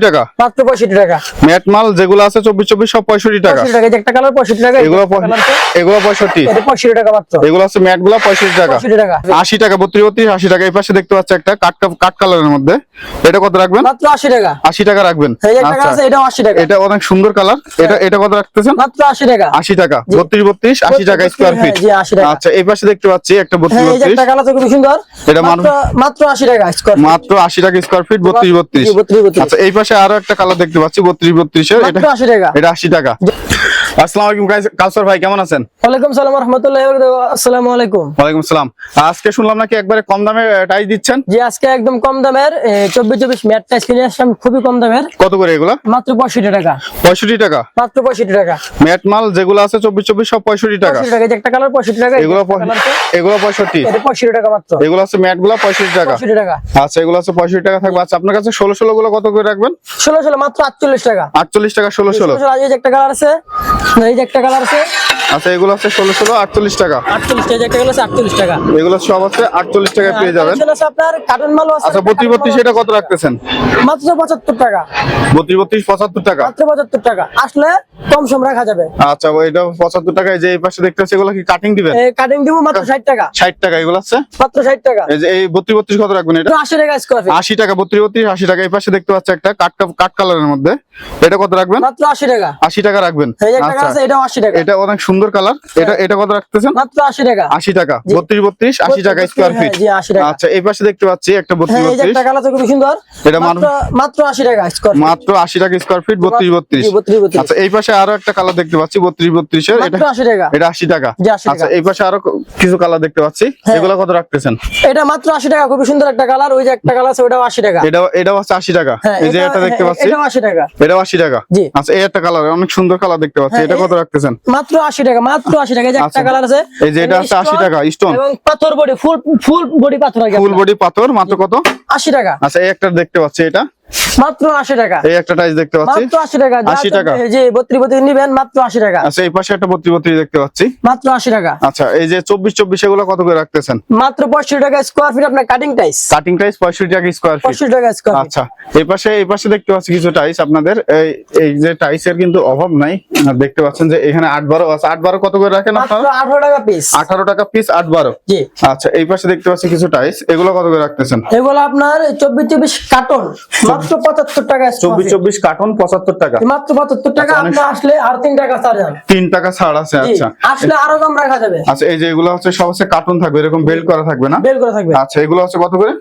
টাকা। মাত্র পঁয়ষট্টি টাকা। ম্যাট মাল যেগুলো আছে চব্বিশ চব্বিশ সব পঁয়ষট্টি টাকা। পঁয়ষট্টি টাকা এই যে একটা কালার পঁয়ষট্টি টাকা এগুলো একটা পঁয়- colour আছে, এগুলো পঁয়ষট্টি। পঁয়ষট্টি টাকা মাত্র। এগুলো আছে ম্যাটগুলো পঁয়ষট্টি টাকা। টাকা। আশি টাকা বত্রিশ বত্রিশ আশি টাকা এই পাশে দেখতে পাচ্ছি একটা কাট কাট কালারের মধ্যে। এটা কত রাখবেন? মাত্র আশি টাকা। আশি টাকা রাখবেন। এই যে একটা আচ্ছা। কালার আছে এটাও আশি টাকা। এটা অনেক সুন্দর কালার এটা এটা কত রাখতেছেন? মাত্র আশি টাকা। আশি টাকা। বত্রিশ বত্রিশ আশি টাকা স্কোয়ার হ্যাঁ, ফিট জি, 80 টাকা। আচ্ছা এই পাশে দেখতে পাচ্ছি একটা বত্রিশ হ্যাঁ এই যে বত্রিশ। একটা কালার আছে খুব সুন্দর। এটা মাত্র মাত্র আশি টাকা মাত্র আশি টাকা স্কোয়ার ফিট বত্রিশ বত্রিশ। জি, 32, 32 আচ্ছা এই পাশে আরও একটা কালার দেখতে পাচ্ছি বত্রিশ বত্রিশের। এটা আশি টাকা। এটা আশি টাকা। আসসালামু আলাইকুম গাইস- কাউসার ভাই কেমন আছেন? ওয়ালাইকুম সালাম রহমতুল্লাহ আসসালামু আলাইকুম। ওয়ালাইকুম সালাম। আজকে শুনলাম নাকি একবারে কম দামে টাইস দিচ্ছেন? জি আজকে একদম কম দামের চব্বিশ চব্বিশ ম্যাট টাইস কিনে আসলাম খুবই কম দামের। কত করে এগুলা? মাত্র পঁয়ষট্টি টাকা। পঁয়ষট্টি টাকা? মাত্র পঁয়ষট্টি টাকা। ম্যাট মাল যেগুলো আছে চব্বিশ চব্বিশ সব পঁয়ষট্টি টাকা। পঁয়ষট্টি টাকা যে একটা কালার পঁয়ষট্টি টাকা এগুলো এটা টাকা মাত্র। এগুলো আছে ম্যাটগুলো পঁয়ষট্টি টাকা। পঁয়ষট্টি টাকা। আচ্ছা এগুলো আছে পঁয়ষট্টি টাকা থাকবে। আচ্ছা আপনার কাছে ষোলো ষোলো গুলো কত করে রাখবেন? ষোলো ষোলো মাত্র আটচল্লিশ টাকা। আটচল্লিশ টাকা ষোলো ষোলো ষোলো ষোলো একটা কালার আছে এই যে একটা কালার আছে। আচ্ছা এগুলো আছে ষোলো ষোলো আটচল্লিশ টাকা। আটচল্লিশ টাকা একটা কালার আটচল্লিশ টাকা। এগুলো সব আছে আটচল্লিশ টাকায় পেয়ে যাবেন। আপনার কার্টুন মালও আছে আচ্ছা বত্রিশ বত্রিশ এটা কত রাখতেছেন? মাত্র পঁচাত্তর টাকা। বত্রিশ বত্রিশ পঁচাত্তর টাকা? মাত্র পঁচাত্তর টাকা। আসলে কম সম রাখা যাবে। আচ্ছা এটা পঁচাত্তর টাকায় যে এই পাশে দেখতে এগুলো কি কাটিং দিবেন? কাটিং দিব মাত্র ষাট টাকা। ষাট টাকা এগুলো আছে? মাত্র ষাট টাকা। এই যে এই বত্রিশ বত্রিশ কত রাখবেন এটা? আশি টাকা স্কোয়ার আশি টাকা বত্রিশ বত্রিশ আশি টাকা। এই পাশে দেখতে পাচ্ছি একটা কাট কাট কালারের মধ্যে। এটা কত রাখবেন? মাত্র আশি টাকা। আশি টাকা রাখবেন। আচ্ছা। এটা অনেক সুন্দর কালার এটা এটা কত রাখতেছেন মাত্র আশি টাকা আশি টাকা জি। বত্রিশ বত্রিশ আশি টাকা বত্রিশ, স্কোয়ার হ্যাঁ, ফিট জি, 80 টাকা। আচ্ছা এই পাশে দেখতে পাচ্ছি একটা বত্রিশ হ্যাঁ এই যে বত্রিশ একটা কালার আছে খুবই সুন্দর এটা মাত্র মাত্র আশি টাকা স্কোয়ার মাত্র আশি টাকা স্কোয়ার ফিট বত্রিশ বত্রিশ জি, 32, 32 আচ্ছা এই পাশে আরও একটা কালার দেখতে পাচ্ছি বত্রিশ বত্রিশের এটা মাত্র আশি টাকা এটা আশি টাকা জি, 80 আচ্ছা এই পাশে আরও কিছু কালার দেখতে পাচ্ছি হ্যাঁ। এগুলো কত রাখতেছেন এটা মাত্র আশি টাকা খুবই সুন্দর একটা কালার ওই যে একটা কালার আছে ওটাও আশি টাকা এটা এটাও আছে আশি টাকা হ্যাঁ এই যে এটা- এটা দেখতে হ্যাঁ, পাচ্ছি এটাও আশি টাকা এটাও আশি টাকা জি। আচ্ছা এই একটা কালার অনেক সুন্দর কালার দেখতে পাচ্ছি হ্যাঁ, এটা কত রাখতেছেন মাত্র আশি টাকা মাত্র আশি টাকা। এই যে একটা আচ্ছা। কালার আছে এই যে এটা আছে 80 টাকা, স্টোন এবং পাথর বডি ফুল ফুল বডি পাথর আছে ফুল বডি পাথর মাত্র কত? আশি টাকা। আচ্ছা এই একটা দেখতে পাচ্ছি এটা। মাত্র আশি টাকা। এই একটা টাইস দেখতে পাচ্ছি। মাত্র আশি টাকা। 80 টাকা। এই যে বত্রি বত্রি নিবেন মাত্র আশি টাকা। আচ্ছা এই পাশে একটা বত্রিশ বত্রিশ দেখতে পাচ্ছি। মাত্র আশি টাকা। আচ্ছা এই যে চব্বিশ চব্বিশ এগুলো কত করে রাখতেছেন? মাত্র পঁয়ষট্টি টাকা স্কোয়ার ফিট আপনার কাটিং টাইস কাটিং টাইস পঁয়ষট্টি টাকা স্কোয়ার ফিট পঁয়ষট্টি টাকা স্কোয়ার আচ্ছা এই পাশে এই পাশে দেখতে পাচ্ছি কিছু টাইস আপনাদের। এই এই যে টাইসের কিন্তু অভাব নাই। দেখতে পাচ্ছেন যে এখানে আট বারো আছে। আট বারো কত করে রাখেন মাত্র আপনারা আঠারো টাকা পিস আঠারো টাকা পিস আট বারো। জি। আচ্ছা এই পাশে দেখতে পাচ্ছি কিছু টাইস এগুলো কত করে রাখতেছেন? এগুলো আপনার চব্বিশ চব্বিশ কার্টন মাত্র পঁচাত্তর টাকা চব্বিশ চব্বিশ কার্টন পঁচাত্তর টাকা। মাত্র পঁচাত্তর টাকা আচ্ছা, আসলে আর তিন টাকা ছাড় তিন টাকা ছাড় আছে আচ্ছা। আসলে আরও কম রাখা যাবে। আচ্ছা এই যে এগুলো হচ্ছে সব হচ্ছে কার্টুন থাকবে এরকম বেল্ট করা থাকবে না? বের করে থাকবে। আচ্ছা এগুলো হচ্ছে কত করে?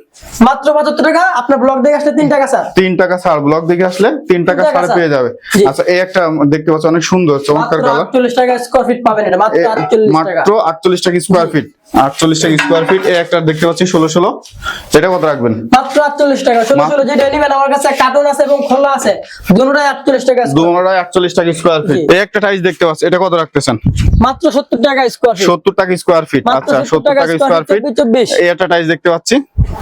মাত্র পঁচাত্তর টাকা আপনার ব্লক দেখে আসলে তিন টাকা স্যার তিন টাকা ছাড় ব্লক দিকে আসলে তিন টাকা ছাড় ছাড়। পেয়ে যাবে। আচ্ছা এই একটা দেখতে পাচ্ছি অনেক সুন্দর চমৎকার কালার আটচল্লিশ টাকা স্কোয়ার ফিট পাবেন এটা মাত্র আটচল্লিশ টাকা। মাত্র আটচল্লিশ টাকা স্কোয়ার ফিট আটচল্লিশ টাকা স্কোয়ার ফিট এই একটা দেখতে পাচ্ছি ষোলো ষোলো। এটা কত রাখবেন? মাত্র আটচল্লিশ টাকা। ষোলো ষোলো যেটা নেবেন আমার কাছে কার্টুন আছে এবং খোলা আছে। দুটোটাই আটচল্লিশ টাকা square। আটচল্লিশ টাকা স্কোয়ার ফিট। এই একটা টাইস দেখতে পাচ্ছি এটা কত রাখতেছেন? মাত্র সত্তর টাকা স্কোয়ার ফিট সত্তর টাকা স্কোয়ার ফিট আচ্ছা সত্তর টাকা স্কোয়ার ফিট 24 এই একটা টাইস দেখতে পাচ্ছি।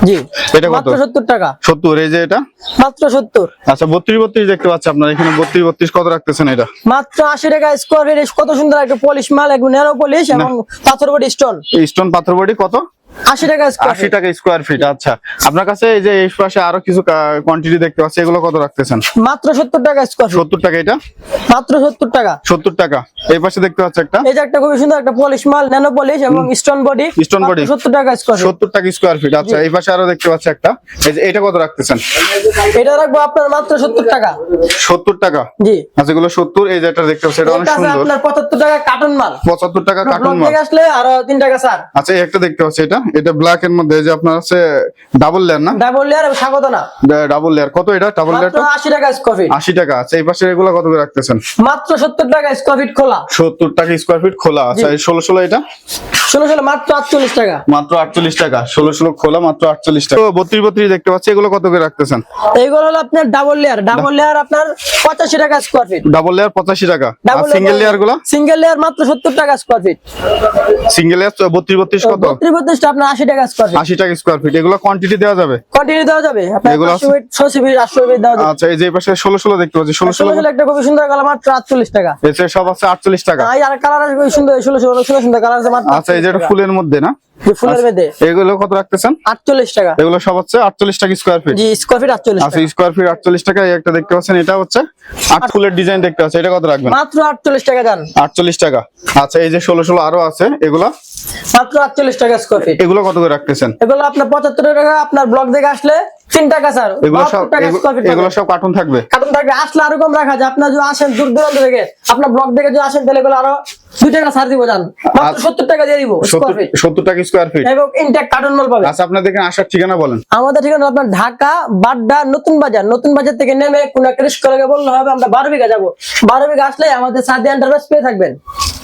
জি। এটা কত? মাত্র সত্তর টাকা। সত্তর এই যে এটা? মাত্র সত্তর। আচ্ছা বত্রিশ বত্রিশ দেখতে পাচ্ছি আপনার এখানে বত্রিশ বত্রিশ কত রাখতেছেন এটা? মাত্র আশি টাকা স্কোয়ার ফিট কত সুন্দর একটা পলিশ মাল একদম পলিশ এবং পাথর বডি স্টোন স্টোন পাথর বডি কত? আশি টাকা আশি টাকা স্কোয়ার ফিট আচ্ছা। আপনার কাছে এই যে এই পাশে আরও কিছু কোয়ান্টিটি দেখতে পাচ্ছি এগুলো কত রাখতেছেন? মাত্র সত্তর টাকা স্কোয়ার সত্তর টাকা এটা? মাত্র সত্তর টাকা। সত্তর টাকা। এই পাশে দেখতে পাচ্ছি একটা। এই যে একটা খুবই সুন্দর একটা পলিশ মাল ন্যানো পলিশ এবং স্টোন বডি body। সত্তর টাকা স্কোয়ার সত্তর টাকা স্কোয়ার ফিট আচ্ছা। এই পাশে আরও দেখতে পাচ্ছি একটা। এই যে এটা কত রাখতেছেন? এটা রাখব আপনার মাত্র সত্তর টাকা। সত্তর টাকা? জি। আচ্ছা এগুলো সত্তর এই যে এটা দেখতে পাচ্ছি এটা অনেক সুন্দর। আপনার পঁচাত্তর টাকা কার্টন মাল। পঁচাত্তর টাকা কার্টুন মাল। আসলে আরও তিন টাকা স্যার আচ্ছা একটা দেখতে পাচ্ছি এটা। এটা ব্ল্যাক এর মধ্যে যে আপনার আছে ডাবল লেয়ার না? ডাবল লেয়ার স্বাগত না। ডাবল লেয়ার কত এটা? ডাবল লেয়ারটা আশি টাকা স্কোয়ার ফিট আশি টাকা। আচ্ছা এই পাশে এগুলো কত করে রাখতেছেন? মাত্র সত্তর টাকা স্কোয়ার ফিট খোলা। সত্তর টাকা স্কোয়ার ফিট খোলা। আচ্ছা এই ষোলো ষোলো এটা? ষোলো ষোলো মাত্র আটচল্লিশ টাকা। মাত্র আটচল্লিশ টাকা ষোলো ষোলো খোলা মাত্র আটচল্লিশ টাকা। বত্রিশ বত্রিশ দেখতে পাচ্ছি এগুলো কত করে রাখতেছেন? এইগুলো হলো আপনার ডাবল লেয়ার ডাবল লেয়ার আপনার পঁচাশি টাকা স্কোয়ার ফিট ডাবল লেয়ার পঁচাশি টাকা। সিঙ্গেল লেয়ারগুলো? সিঙ্গেল লেয়ার মাত্র সত্তর টাকা স্কোয়ার ফিট সিঙ্গেল লেয়ার বত্রিশ বত্রিশ কত? বত্রিশ বত্রিশটা আপনার আশি টাকা স্কোয়ার ফিট আশি টাকা স্কোয়ার ফিট এগুলো কোয়ান্টিটি দেওয়া যাবে? কন্টিনিউ দেওয়া যাবে। এগুলো ছশো ফিট আটশো ফিট দেওয়া যাবে। আচ্ছা এই যে পাশে ষোলো ষোলো দেখতে পাচ্ছি ষোলো ষোলো একটা খুবই সুন্দর কালার মাত্র আটচল্লিশ টাকা। সব আছে আটচল্লিশ টাকা। আর আর কালার আছে সুন্দর ষোলো ষোলো ষোলো সুন্দর কালার আছে মাত্র আচ্ছা এই যে এটা 48 টাকা। ফুলের মধ্যে না? ফুলের এগুলো কত রাখতেছেন? আটচল্লিশ টাকা। এগুলো সব হচ্ছে আটচল্লিশ টাকা স্কোয়ার ফিট জি স্কোয়ার ফিট আটচল্লিশ আচ্ছা স্কোয়ার ফিট আটচল্লিশ টাকা এই একটা দেখতে পাচ্ছেন এটা হচ্ছে আট ফুলের ডিজাইন দেখতে পাচ্ছেন এটা কত রাখবেন? মাত্র আটচল্লিশ টাকা যান আটচল্লিশ টাকা। আচ্ছা এই যে ষোলো ষোলো আরও আছে এগুলো? মাত্র আটচল্লিশ টাকা স্কোয়ার ফিট এগুলো কত করে রাখতেছেন? এগুলো আপনার পঁচাত্তর টাকা আপনার ব্লক থেকে আসলে তিন টাকা স্যার। এগুলো সব এগুলো- সব কার্টুন থাকবে? কারণ থাকবে। আসলে আরও কম রাখা যায়। আপনার যদি আসেন দূর দূরান্ত থেকে আপনার ব্লক থেকে যদি আসেন তাহলে এগুলো আরও দুই টাকা ছাড় দিব জান। আচ্ছা। সত্তর টাকা দিয়ে দিব স্কোয়ার সত্তর টাকা স্কোয়ার ফিট এবং ইনটেক কার্টন মাল আচ্ছা আপনাদের আসার ঠিকানা বলেন। আমাদের ঠিকানা আপনার ঢাকা বাড্ডা নতুন বাজার। নতুন বাজার থেকে নেমে কোন একটা রিস্ক করে বললে হবে আমরা বারো বিঘা যাব। বারো বিঘা আসলে আমাদের এন্টারপ্রাইজ পেয়ে থাকবেন।